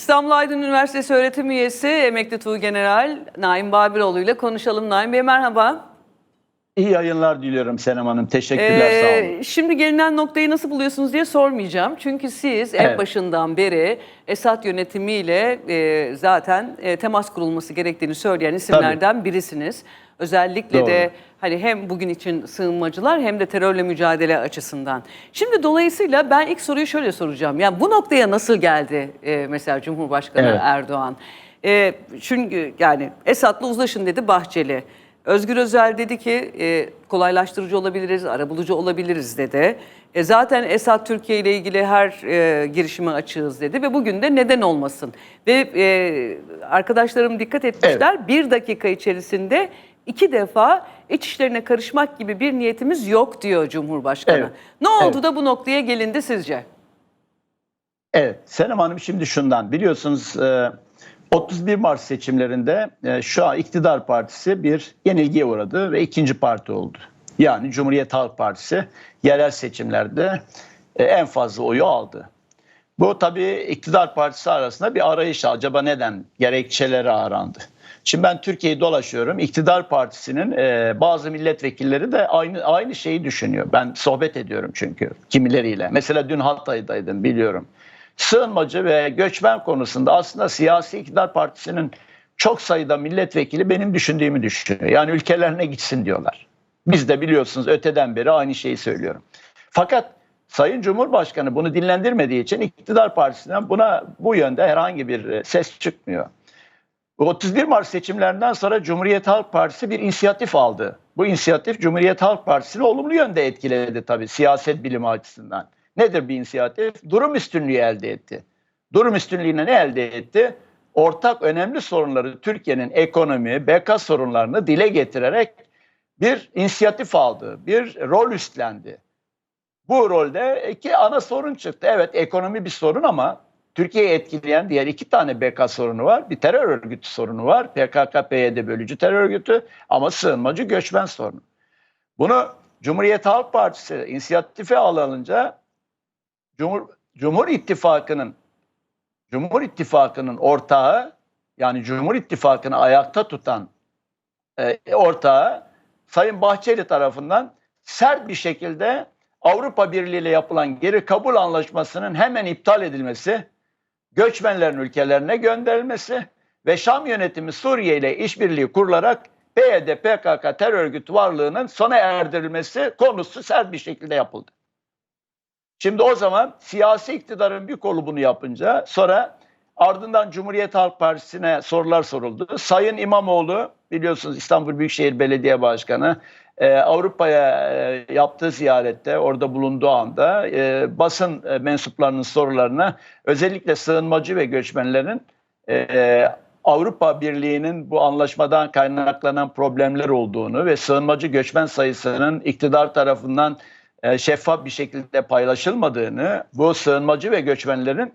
İstanbul Aydın Üniversitesi öğretim üyesi emekli Tuğgeneral Naim Babiroğlu ile konuşalım. Naim Bey merhaba. İyi yayınlar diliyorum Senem Hanım. Teşekkürler sağ olun. Ee, şimdi gelinen noktayı nasıl buluyorsunuz diye sormayacağım. Çünkü siz en Evet. başından beri Esad yönetimiyle e, zaten e, temas kurulması gerektiğini söyleyen isimlerden birisiniz. Özellikle Doğru. de hani hem bugün için sığınmacılar hem de terörle mücadele açısından. Şimdi dolayısıyla ben ilk soruyu şöyle soracağım. Yani bu noktaya nasıl geldi e, mesela Cumhurbaşkanı Evet. Erdoğan? E, çünkü yani Esad'la uzlaşın dedi Bahçeli. Özgür Özel dedi ki e, kolaylaştırıcı olabiliriz, arabulucu olabiliriz dedi. E, zaten Esad Türkiye ile ilgili her e, girişime açığız dedi ve bugün de neden olmasın. Ve e, arkadaşlarım dikkat etmişler bir dakika içerisinde iki defa iç işlerine karışmak gibi bir niyetimiz yok diyor Cumhurbaşkanı. Evet. Ne oldu Evet. da bu noktaya gelindi sizce? Evet Senem Hanım şimdi şundan biliyorsunuz e, 31 Mart seçimlerinde e, şu an iktidar partisi bir yenilgiye uğradı ve ikinci parti oldu. Yani Cumhuriyet Halk Partisi yerel seçimlerde e, en fazla oyu aldı. Bu tabii iktidar partisi arasında bir arayış. Acaba neden? Gerekçeleri arandı. Şimdi ben Türkiye'yi dolaşıyorum. İktidar partisinin e, bazı milletvekilleri de aynı aynı şeyi düşünüyor. Ben sohbet ediyorum çünkü kimileriyle. Mesela dün Hatay'daydım biliyorum. Sığınmacı ve göçmen konusunda aslında siyasi iktidar partisinin çok sayıda milletvekili benim düşündüğümü düşünüyor. Yani ülkelerine gitsin diyorlar. Biz de biliyorsunuz öteden beri aynı şeyi söylüyorum. Fakat Sayın Cumhurbaşkanı bunu dinlendirmediği için iktidar partisinden buna bu yönde herhangi bir e, ses çıkmıyor. Bu 31 Mart seçimlerinden sonra Cumhuriyet Halk Partisi bir inisiyatif aldı. Bu inisiyatif Cumhuriyet Halk Partisi'ni olumlu yönde etkiledi tabii siyaset bilimi açısından. Nedir bir inisiyatif? Durum üstünlüğü elde etti. Durum üstünlüğüne ne elde etti? Ortak önemli sorunları Türkiye'nin ekonomi, beka sorunlarını dile getirerek bir inisiyatif aldı, bir rol üstlendi. Bu rolde iki ana sorun çıktı. Evet ekonomi bir sorun ama Türkiye'yi etkileyen diğer iki tane BK sorunu var. Bir terör örgütü sorunu var. PKK-PYD bölücü terör örgütü ama sığınmacı göçmen sorunu. Bunu Cumhuriyet Halk Partisi inisiyatife alınca Cumhur, Cumhur İttifakı'nın Cumhur İttifakı'nın ortağı yani Cumhur İttifakı'nı ayakta tutan e, ortağı Sayın Bahçeli tarafından sert bir şekilde Avrupa Birliği ile yapılan geri kabul anlaşmasının hemen iptal edilmesi, göçmenlerin ülkelerine gönderilmesi ve Şam yönetimi Suriye ile işbirliği kurularak PYD, PKK terör örgütü varlığının sona erdirilmesi konusu sert bir şekilde yapıldı. Şimdi o zaman siyasi iktidarın bir kolu bunu yapınca sonra ardından Cumhuriyet Halk Partisi'ne sorular soruldu. Sayın İmamoğlu biliyorsunuz İstanbul Büyükşehir Belediye Başkanı e, Avrupa'ya e, yaptığı ziyarette orada bulunduğu anda e, basın e, mensuplarının sorularına özellikle sığınmacı ve göçmenlerin e, Avrupa Birliği'nin bu anlaşmadan kaynaklanan problemler olduğunu ve sığınmacı göçmen sayısının iktidar tarafından e, şeffaf bir şekilde paylaşılmadığını, bu sığınmacı ve göçmenlerin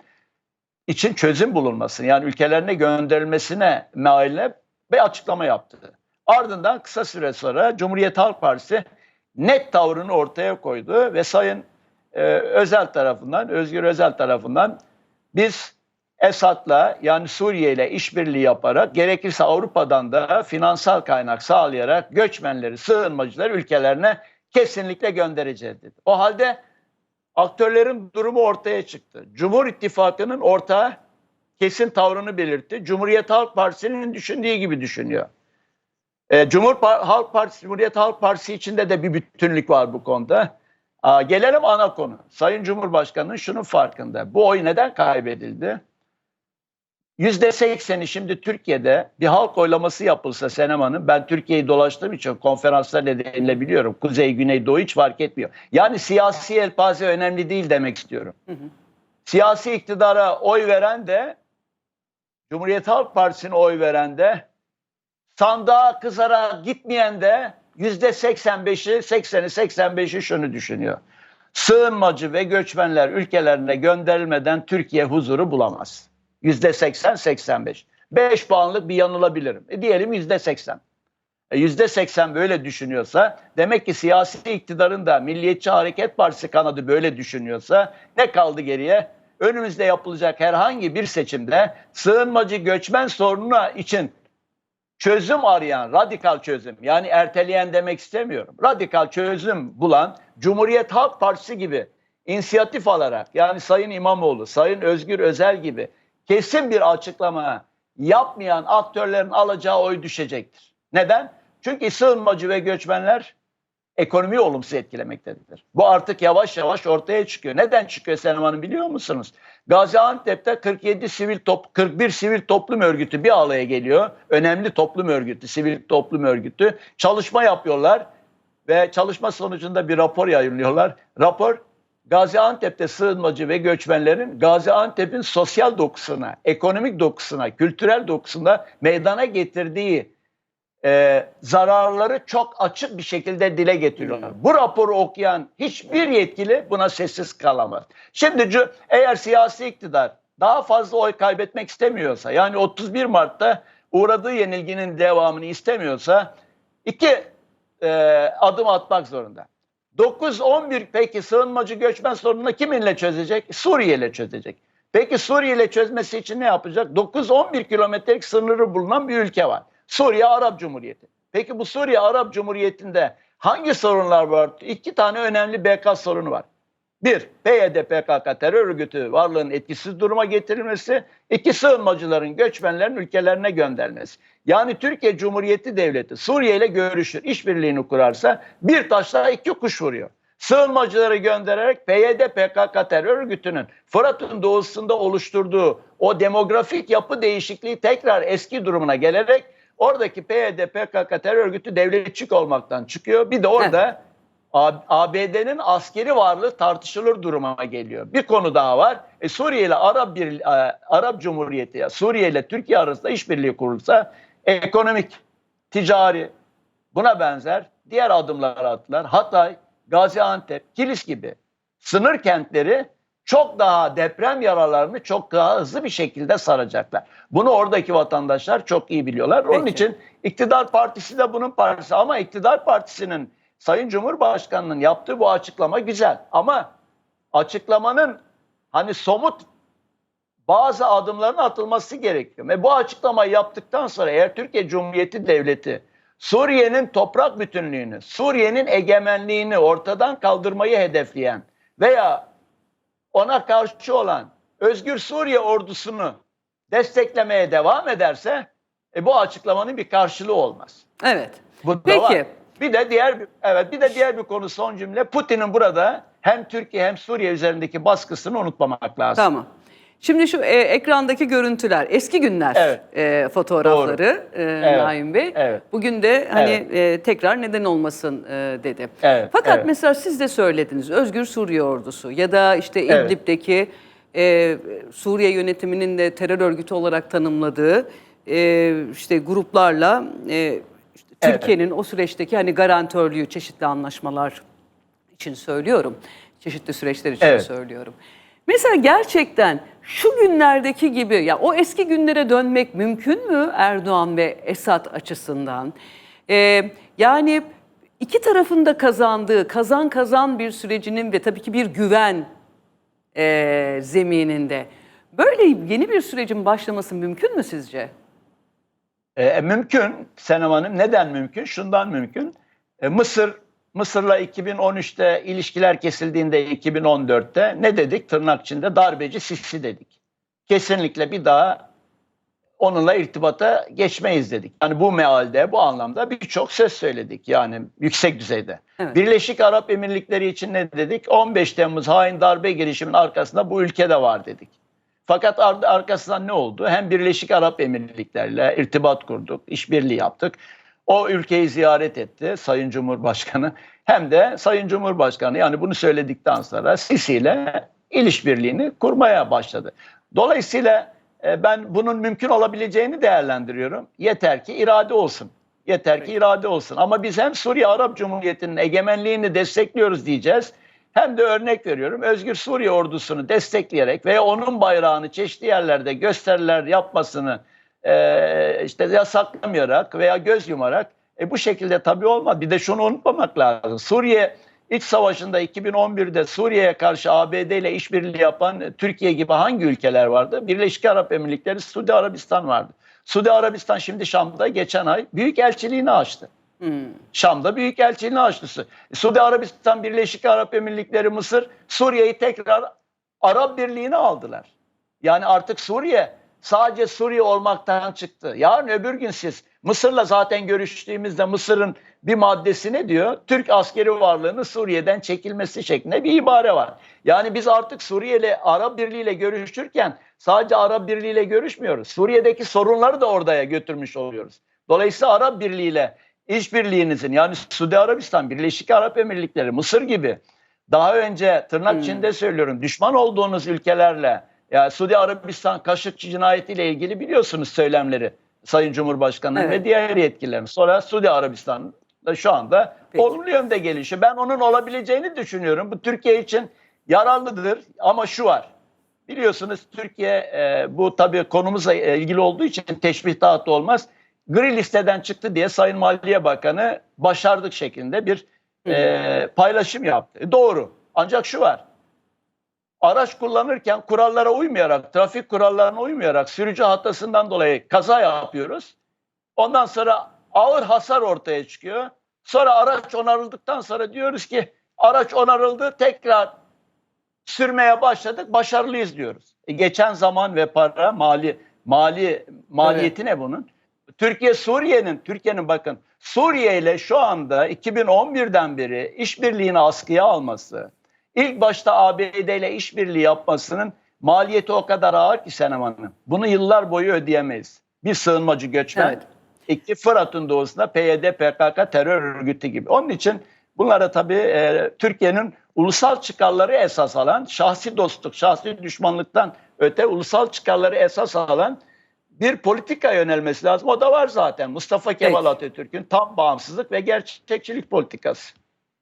için çözüm bulunmasını yani ülkelerine gönderilmesine mealine bir açıklama yaptı. Ardından kısa süre sonra Cumhuriyet Halk Partisi net tavrını ortaya koydu ve Sayın e, Özel tarafından, Özgür Özel tarafından biz Esad'la yani Suriye ile işbirliği yaparak gerekirse Avrupa'dan da finansal kaynak sağlayarak göçmenleri, sığınmacıları ülkelerine kesinlikle göndereceğiz dedi. O halde aktörlerin durumu ortaya çıktı. Cumhur İttifakı'nın ortağı kesin tavrını belirtti. Cumhuriyet Halk Partisi'nin düşündüğü gibi düşünüyor. E, Cumhur Halk Partisi, Cumhuriyet Halk Partisi içinde de bir bütünlük var bu konuda. Aa, gelelim ana konu. Sayın Cumhurbaşkanı'nın şunun farkında. Bu oy neden kaybedildi? Yüzde sekseni şimdi Türkiye'de bir halk oylaması yapılsa Senem Hanım, ben Türkiye'yi dolaştığım için konferanslar nedeniyle biliyorum. Kuzey, Güney, Doğu hiç fark etmiyor. Yani siyasi elpaze önemli değil demek istiyorum. Siyasi iktidara oy veren de, Cumhuriyet Halk Partisi'ne oy veren de, sandığa kızarak gitmeyen de yüzde 85'i, 80'i, 85'i şunu düşünüyor. Sığınmacı ve göçmenler ülkelerine gönderilmeden Türkiye huzuru bulamaz. Yüzde 80-85. 5 puanlık bir yanılabilirim. E diyelim yüzde 80. E Yüzde 80 böyle düşünüyorsa demek ki siyasi iktidarın da Milliyetçi Hareket Partisi kanadı böyle düşünüyorsa ne kaldı geriye? önümüzde yapılacak herhangi bir seçimde sığınmacı göçmen sorununa için çözüm arayan, radikal çözüm yani erteleyen demek istemiyorum. Radikal çözüm bulan Cumhuriyet Halk Partisi gibi inisiyatif alarak yani Sayın İmamoğlu, Sayın Özgür Özel gibi kesin bir açıklama yapmayan aktörlerin alacağı oy düşecektir. Neden? Çünkü sığınmacı ve göçmenler ekonomiyi olumsuz etkilemektedir. Bu artık yavaş yavaş ortaya çıkıyor. Neden çıkıyor Senem Hanım biliyor musunuz? Gaziantep'te 47 sivil top 41 sivil toplum örgütü bir alaya geliyor. Önemli toplum örgütü, sivil toplum örgütü çalışma yapıyorlar ve çalışma sonucunda bir rapor yayınlıyorlar. Rapor Gaziantep'te sığınmacı ve göçmenlerin Gaziantep'in sosyal dokusuna, ekonomik dokusuna, kültürel dokusuna meydana getirdiği e, zararları çok açık bir şekilde dile getiriyorlar. Bu raporu okuyan hiçbir yetkili buna sessiz kalamaz. Şimdi eğer siyasi iktidar daha fazla oy kaybetmek istemiyorsa yani 31 Mart'ta uğradığı yenilginin devamını istemiyorsa iki e, adım atmak zorunda. 9-11 peki sığınmacı göçmen sorununu kiminle çözecek? Suriye ile çözecek. Peki Suriye ile çözmesi için ne yapacak? 9-11 kilometrelik sınırı bulunan bir ülke var. Suriye Arap Cumhuriyeti. Peki bu Suriye Arap Cumhuriyeti'nde hangi sorunlar var? İki tane önemli BK sorunu var. Bir, PYD PKK terör örgütü varlığının etkisiz duruma getirilmesi. iki sığınmacıların, göçmenlerin ülkelerine gönderilmesi. Yani Türkiye Cumhuriyeti Devleti Suriye ile görüşür, işbirliğini kurarsa bir taşla iki kuş vuruyor. Sığınmacıları göndererek PYD PKK terör örgütünün Fırat'ın doğusunda oluşturduğu o demografik yapı değişikliği tekrar eski durumuna gelerek oradaki PYD PKK terör örgütü devletçik olmaktan çıkıyor. Bir de orada ABD'nin askeri varlığı tartışılır duruma geliyor. Bir konu daha var. E, Suriye ile Arap bir e, Arap Cumhuriyeti ya Suriye ile Türkiye arasında işbirliği kurulsa ekonomik, ticari buna benzer diğer adımlar attılar. Hatay, Gaziantep, Kilis gibi sınır kentleri çok daha deprem yaralarını çok daha hızlı bir şekilde saracaklar. Bunu oradaki vatandaşlar çok iyi biliyorlar. Onun Peki. için iktidar partisi de bunun partisi ama iktidar partisinin Sayın Cumhurbaşkanı'nın yaptığı bu açıklama güzel ama açıklamanın hani somut bazı adımların atılması gerekiyor. Ve bu açıklamayı yaptıktan sonra eğer Türkiye Cumhuriyeti Devleti Suriye'nin toprak bütünlüğünü, Suriye'nin egemenliğini ortadan kaldırmayı hedefleyen veya ona karşı olan Özgür Suriye ordusunu desteklemeye devam ederse e, bu açıklamanın bir karşılığı olmaz. Evet. Bu Peki. var. Bir de diğer bir, evet bir de diğer bir konu son cümle. Putin'in burada hem Türkiye hem Suriye üzerindeki baskısını unutmamak lazım. Tamam. Şimdi şu e, ekrandaki görüntüler, eski günler Evet. e, fotoğrafları e, Evet. Naim Bey. Evet. Bugün de hani Evet. e, tekrar neden olmasın e, dedi. Evet, Fakat evet. mesela siz de söylediniz Özgür Suriye Ordusu ya da işte Evet. İdlib'deki e, Suriye yönetiminin de terör örgütü olarak tanımladığı e, işte gruplarla e, işte Evet. Türkiye'nin o süreçteki hani garantörlüğü çeşitli anlaşmalar için söylüyorum. Çeşitli süreçler için Evet. söylüyorum. Mesela gerçekten şu günlerdeki gibi ya o eski günlere dönmek mümkün mü Erdoğan ve Esad açısından? Ee, yani iki tarafın da kazandığı kazan kazan bir sürecinin ve tabii ki bir güven e, zemininde böyle yeni bir sürecin başlaması mümkün mü sizce? E, mümkün Senem Hanım. Neden mümkün? Şundan mümkün. E, Mısır Mısır'la 2013'te ilişkiler kesildiğinde 2014'te ne dedik? Tırnak içinde darbeci Sisi dedik. Kesinlikle bir daha onunla irtibata geçmeyiz dedik. Yani bu mealde, bu anlamda birçok söz söyledik yani yüksek düzeyde. Evet. Birleşik Arap Emirlikleri için ne dedik? 15 Temmuz hain darbe girişiminin arkasında bu ülkede var dedik. Fakat ar- arkasından ne oldu? Hem Birleşik Arap Emirlikleri'yle irtibat kurduk, işbirliği yaptık. O ülkeyi ziyaret etti Sayın Cumhurbaşkanı. Hem de Sayın Cumhurbaşkanı yani bunu söyledikten sonra Sisi ile ilişbirliğini kurmaya başladı. Dolayısıyla e, ben bunun mümkün olabileceğini değerlendiriyorum. Yeter ki irade olsun. Yeter ki irade olsun. Ama biz hem Suriye Arap Cumhuriyeti'nin egemenliğini destekliyoruz diyeceğiz. Hem de örnek veriyorum Özgür Suriye ordusunu destekleyerek veya onun bayrağını çeşitli yerlerde gösteriler yapmasını e, işte yasaklamayarak veya göz yumarak e, bu şekilde tabii olmaz. Bir de şunu unutmamak lazım. Suriye İç savaşında 2011'de Suriye'ye karşı ABD ile işbirliği yapan Türkiye gibi hangi ülkeler vardı? Birleşik Arap Emirlikleri, Suudi Arabistan vardı. Suudi Arabistan şimdi Şam'da geçen ay büyük elçiliğini açtı. Şam'da büyük elçiliğini açtı. Suudi Arabistan, Birleşik Arap Emirlikleri, Mısır Suriye'yi tekrar Arap Birliği'ne aldılar. Yani artık Suriye sadece Suriye olmaktan çıktı. Yarın öbür gün siz Mısır'la zaten görüştüğümüzde Mısır'ın bir maddesi ne diyor? Türk askeri varlığının Suriye'den çekilmesi şeklinde bir ibare var. Yani biz artık Suriye ile Arap Birliği ile görüşürken sadece Arap Birliği ile görüşmüyoruz. Suriye'deki sorunları da oraya götürmüş oluyoruz. Dolayısıyla Arap Birliği ile işbirliğinizin yani Suudi Arabistan, Birleşik Arap Emirlikleri, Mısır gibi daha önce tırnak içinde söylüyorum düşman olduğunuz ülkelerle ya Suudi Arabistan Kaşıkçı cinayetiyle ilgili biliyorsunuz söylemleri Sayın Cumhurbaşkanı Evet. ve diğer yetkililerin. Sonra Suudi Arabistan da şu anda Peki. olumlu yönde gelişi. Ben onun olabileceğini düşünüyorum. Bu Türkiye için yararlıdır ama şu var. Biliyorsunuz Türkiye e, bu tabii konumuzla ilgili olduğu için teşbih dağıtı olmaz. Gri listeden çıktı diye Sayın Maliye Bakanı başardık şeklinde bir e, paylaşım yaptı. Doğru. Ancak şu var. Araç kullanırken kurallara uymayarak, trafik kurallarına uymayarak sürücü hatasından dolayı kaza yapıyoruz. Ondan sonra ağır hasar ortaya çıkıyor. Sonra araç onarıldıktan sonra diyoruz ki araç onarıldı tekrar sürmeye başladık başarılıyız diyoruz. E, geçen zaman ve para mali mali maliyeti ne bunun? Türkiye Suriye'nin Türkiye'nin bakın Suriye ile şu anda 2011'den beri işbirliğini askıya alması, ilk başta ABD ile işbirliği yapmasının maliyeti o kadar ağır ki Senem Hanım. Bunu yıllar boyu ödeyemeyiz. Bir sığınmacı göçmen, Evet. iki Fırat'ın doğusunda PYD, PKK terör örgütü gibi. Onun için bunlara tabii e, Türkiye'nin ulusal çıkarları esas alan, şahsi dostluk, şahsi düşmanlıktan öte ulusal çıkarları esas alan bir politika yönelmesi lazım. O da var zaten. Mustafa Kemal Peki. Atatürk'ün tam bağımsızlık ve gerçekçilik politikası.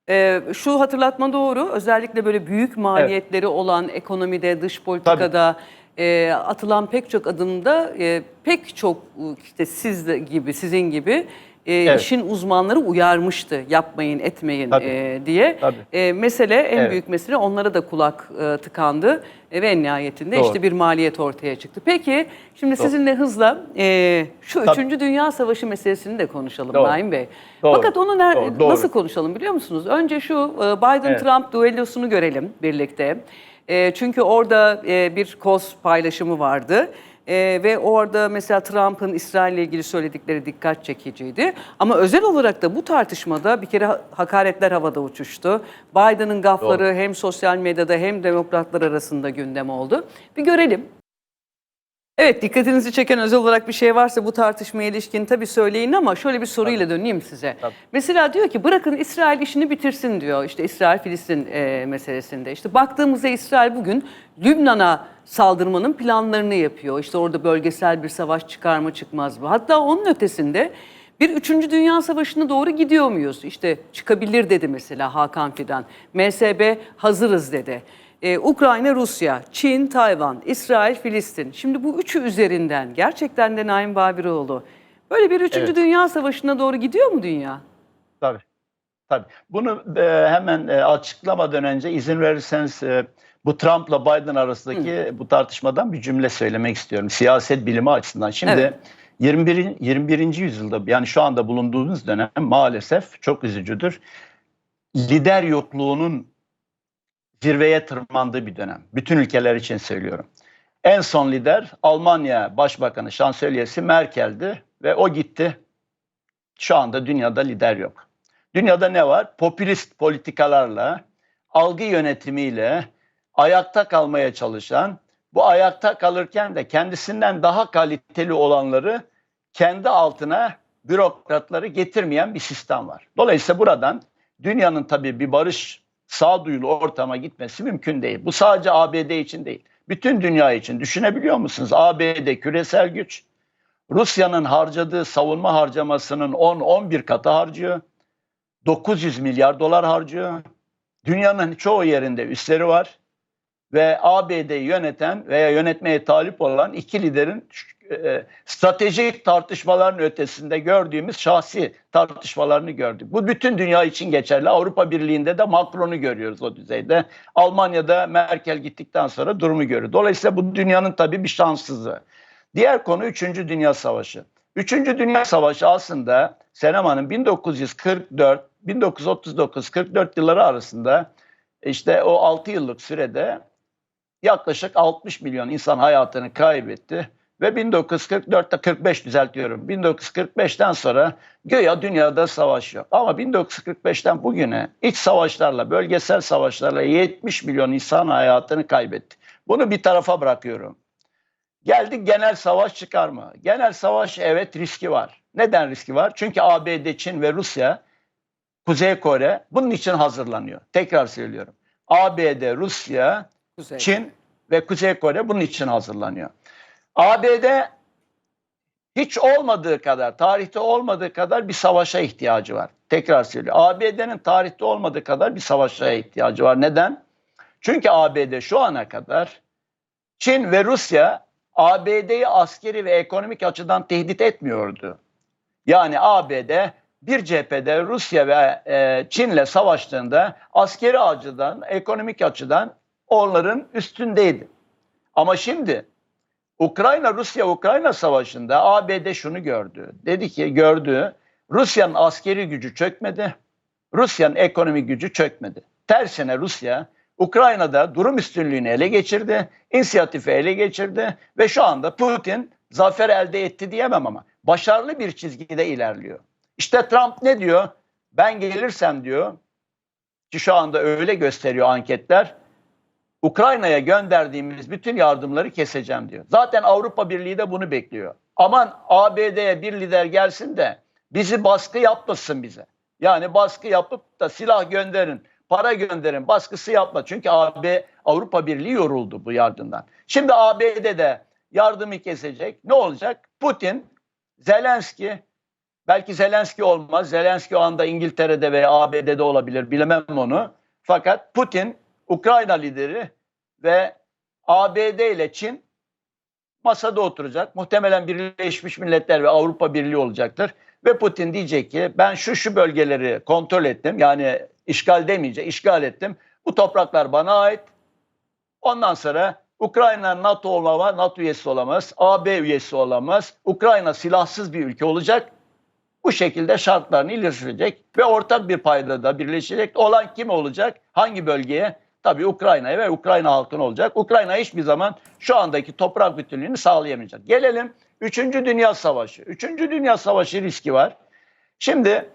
Ee, şu hatırlatma doğru. Özellikle böyle büyük maliyetleri olan ekonomide, dış politikada e, atılan pek çok adımda e, pek çok işte siz de gibi, sizin gibi e, Evet. işin uzmanları uyarmıştı. Yapmayın, etmeyin Tabii. e, diye. Tabii. E, mesele, en Evet. büyük mesele onlara da kulak e, tıkandı e, ve en nihayetinde Doğru. işte bir maliyet ortaya çıktı. Peki şimdi sizinle hızla e, şu Tabii. Üçüncü Dünya Savaşı meselesini de konuşalım Doğru. Naim Bey. Doğru. Fakat onu ner- Doğru, doğru. nasıl konuşalım biliyor musunuz? Önce şu e, Biden-Trump düellosunu görelim birlikte. E, çünkü orada e, bir koz paylaşımı vardı. E, ve orada mesela Trump'ın İsrail ile ilgili söyledikleri dikkat çekiciydi. Ama özel olarak da bu tartışmada bir kere ha- hakaretler havada uçuştu. Biden'ın gafları hem sosyal medyada hem demokratlar arasında gündem oldu. Bir görelim. Evet dikkatinizi çeken özel olarak bir şey varsa bu tartışmaya ilişkin tabii söyleyin ama şöyle bir soruyla döneyim size. Tabii. Mesela diyor ki bırakın İsrail işini bitirsin diyor işte İsrail-Filistin e, meselesinde. İşte baktığımızda İsrail bugün Lübnan'a saldırmanın planlarını yapıyor. İşte orada bölgesel bir savaş çıkar mı çıkmaz mı? Hatta onun ötesinde bir üçüncü Dünya Savaşı'na doğru gidiyor muyuz? İşte çıkabilir dedi mesela Hakan Fidan. MSB hazırız dedi. Ee, Ukrayna, Rusya, Çin, Tayvan, İsrail, Filistin. Şimdi bu üçü üzerinden gerçekten de Naim Babiroğlu böyle bir üçüncü Evet. Dünya Savaşı'na doğru gidiyor mu dünya? Tabii. Tabii. Bunu e, hemen e, açıklamadan önce izin verirseniz e, bu Trump'la Biden arasındaki bu tartışmadan bir cümle söylemek istiyorum. Siyaset bilimi açısından. Şimdi Evet. 21. 21. yüzyılda yani şu anda bulunduğumuz dönem maalesef çok üzücüdür. Lider yokluğunun zirveye tırmandığı bir dönem. Bütün ülkeler için söylüyorum. En son lider Almanya Başbakanı, Şansölyesi Merkel'di ve o gitti. Şu anda dünyada lider yok. Dünyada ne var? Popülist politikalarla, algı yönetimiyle ayakta kalmaya çalışan, bu ayakta kalırken de kendisinden daha kaliteli olanları kendi altına bürokratları getirmeyen bir sistem var. Dolayısıyla buradan dünyanın tabii bir barış sağduyulu ortama gitmesi mümkün değil. Bu sadece ABD için değil. Bütün dünya için düşünebiliyor musunuz? ABD küresel güç. Rusya'nın harcadığı savunma harcamasının 10-11 katı harcıyor. 900 milyar dolar harcıyor. Dünyanın çoğu yerinde üsleri var. ve ABD'yi yöneten veya yönetmeye talip olan iki liderin e, stratejik tartışmaların ötesinde gördüğümüz şahsi tartışmalarını gördük. Bu bütün dünya için geçerli. Avrupa Birliği'nde de Macron'u görüyoruz o düzeyde. Almanya'da Merkel gittikten sonra durumu görüyoruz. Dolayısıyla bu dünyanın tabii bir şanssızlığı. Diğer konu 3. Dünya Savaşı. 3. Dünya Savaşı aslında Senem Hanım 1944 1939-44 yılları arasında işte o 6 yıllık sürede yaklaşık 60 milyon insan hayatını kaybetti. Ve 1944'te 45 düzeltiyorum. 1945'ten sonra göya dünyada savaş yok. Ama 1945'ten bugüne iç savaşlarla, bölgesel savaşlarla 70 milyon insan hayatını kaybetti. Bunu bir tarafa bırakıyorum. Geldik genel savaş çıkar mı? Genel savaş evet riski var. Neden riski var? Çünkü ABD, Çin ve Rusya, Kuzey Kore bunun için hazırlanıyor. Tekrar söylüyorum. ABD, Rusya, Kuzey. Çin ve Kuzey Kore bunun için hazırlanıyor. ABD hiç olmadığı kadar, tarihte olmadığı kadar bir savaşa ihtiyacı var. Tekrar söylüyorum. ABD'nin tarihte olmadığı kadar bir savaşa ihtiyacı var. Neden? Çünkü ABD şu ana kadar Çin ve Rusya ABD'yi askeri ve ekonomik açıdan tehdit etmiyordu. Yani ABD bir cephede Rusya ve e, Çin'le savaştığında askeri açıdan, ekonomik açıdan onların üstündeydi. Ama şimdi Ukrayna Rusya Ukrayna savaşında ABD şunu gördü. Dedi ki gördü Rusya'nın askeri gücü çökmedi. Rusya'nın ekonomik gücü çökmedi. Tersine Rusya Ukrayna'da durum üstünlüğünü ele geçirdi, inisiyatifi ele geçirdi ve şu anda Putin zafer elde etti diyemem ama başarılı bir çizgide ilerliyor. İşte Trump ne diyor? Ben gelirsem diyor ki şu anda öyle gösteriyor anketler. Ukrayna'ya gönderdiğimiz bütün yardımları keseceğim diyor. Zaten Avrupa Birliği de bunu bekliyor. Aman ABD'ye bir lider gelsin de bizi baskı yapmasın bize. Yani baskı yapıp da silah gönderin, para gönderin, baskısı yapma. Çünkü AB Avrupa Birliği yoruldu bu yardımdan. Şimdi ABD de yardımı kesecek. Ne olacak? Putin, Zelenski, belki Zelenski olmaz. Zelenski o anda İngiltere'de veya ABD'de olabilir. Bilemem onu. Fakat Putin Ukrayna lideri ve ABD ile Çin masada oturacak. Muhtemelen Birleşmiş Milletler ve Avrupa Birliği olacaktır. Ve Putin diyecek ki ben şu şu bölgeleri kontrol ettim. Yani işgal demeyecek, işgal ettim. Bu topraklar bana ait. Ondan sonra Ukrayna NATO olamaz, NATO üyesi olamaz, AB üyesi olamaz. Ukrayna silahsız bir ülke olacak. Bu şekilde şartlarını ileri sürecek ve ortak bir paydada birleşecek. Olan kim olacak? Hangi bölgeye? Tabii Ukrayna'ya ve Ukrayna halkına olacak. Ukrayna hiçbir zaman şu andaki toprak bütünlüğünü sağlayamayacak. Gelelim 3. Dünya Savaşı. 3. Dünya Savaşı riski var. Şimdi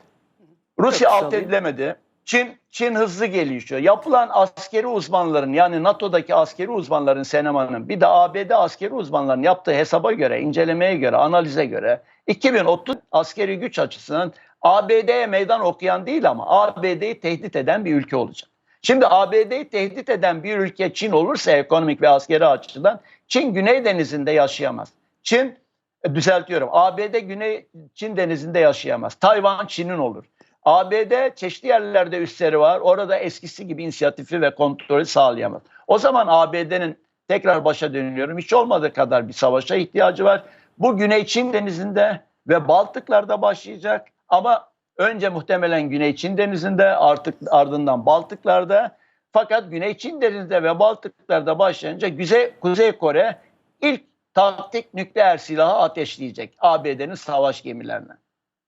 Rusya alt edilemedi. Çin Çin hızlı gelişiyor. Yapılan askeri uzmanların yani NATO'daki askeri uzmanların Seneman'ın bir de ABD askeri uzmanların yaptığı hesaba göre, incelemeye göre, analize göre 2030 askeri güç açısından ABD'ye meydan okuyan değil ama ABD'yi tehdit eden bir ülke olacak. Şimdi ABD'yi tehdit eden bir ülke Çin olursa ekonomik ve askeri açıdan Çin Güney Denizi'nde yaşayamaz. Çin e, düzeltiyorum. ABD Güney Çin Denizi'nde yaşayamaz. Tayvan Çin'in olur. ABD çeşitli yerlerde üsleri var. Orada eskisi gibi inisiyatifi ve kontrolü sağlayamaz. O zaman ABD'nin tekrar başa dönüyorum. Hiç olmadığı kadar bir savaşa ihtiyacı var. Bu Güney Çin Denizi'nde ve Baltıklar'da başlayacak. Ama önce muhtemelen Güney Çin Denizi'nde artık ardından Baltıklar'da. Fakat Güney Çin Denizi'nde ve Baltıklar'da başlayınca Kuzey, Kuzey Kore ilk taktik nükleer silahı ateşleyecek ABD'nin savaş gemilerine.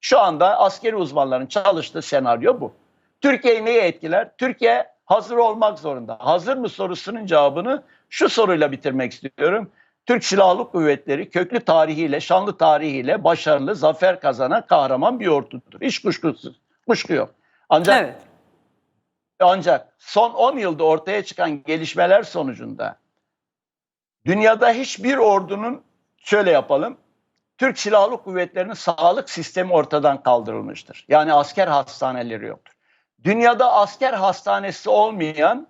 Şu anda askeri uzmanların çalıştığı senaryo bu. Türkiye'yi neyi etkiler? Türkiye hazır olmak zorunda. Hazır mı sorusunun cevabını şu soruyla bitirmek istiyorum. Türk Silahlı Kuvvetleri köklü tarihiyle, şanlı tarihiyle başarılı, zafer kazanan kahraman bir ordudur. Hiç kuşkusuz, kuşku yok. Ancak Evet. ancak son 10 yılda ortaya çıkan gelişmeler sonucunda dünyada hiçbir ordunun şöyle yapalım. Türk Silahlı Kuvvetleri'nin sağlık sistemi ortadan kaldırılmıştır. Yani asker hastaneleri yoktur. Dünyada asker hastanesi olmayan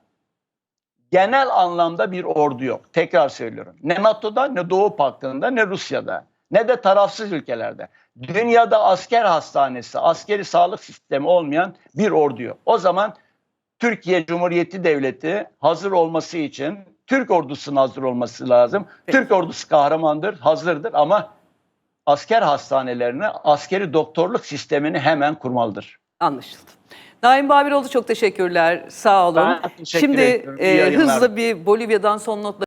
genel anlamda bir ordu yok. Tekrar söylüyorum. Ne NATO'da, ne Doğu Paktı'nda, ne Rusya'da, ne de tarafsız ülkelerde. Dünyada asker hastanesi, askeri sağlık sistemi olmayan bir ordu yok. O zaman Türkiye Cumhuriyeti Devleti hazır olması için Türk ordusunun hazır olması lazım. Türk ordusu kahramandır, hazırdır ama asker hastanelerini, askeri doktorluk sistemini hemen kurmalıdır. Anlaşıldı. Naim Babiroğlu çok teşekkürler. Sağ olun. Ben teşekkür Şimdi ediyorum. İyi e, yayınlar. hızlı bir Bolivya'dan son notla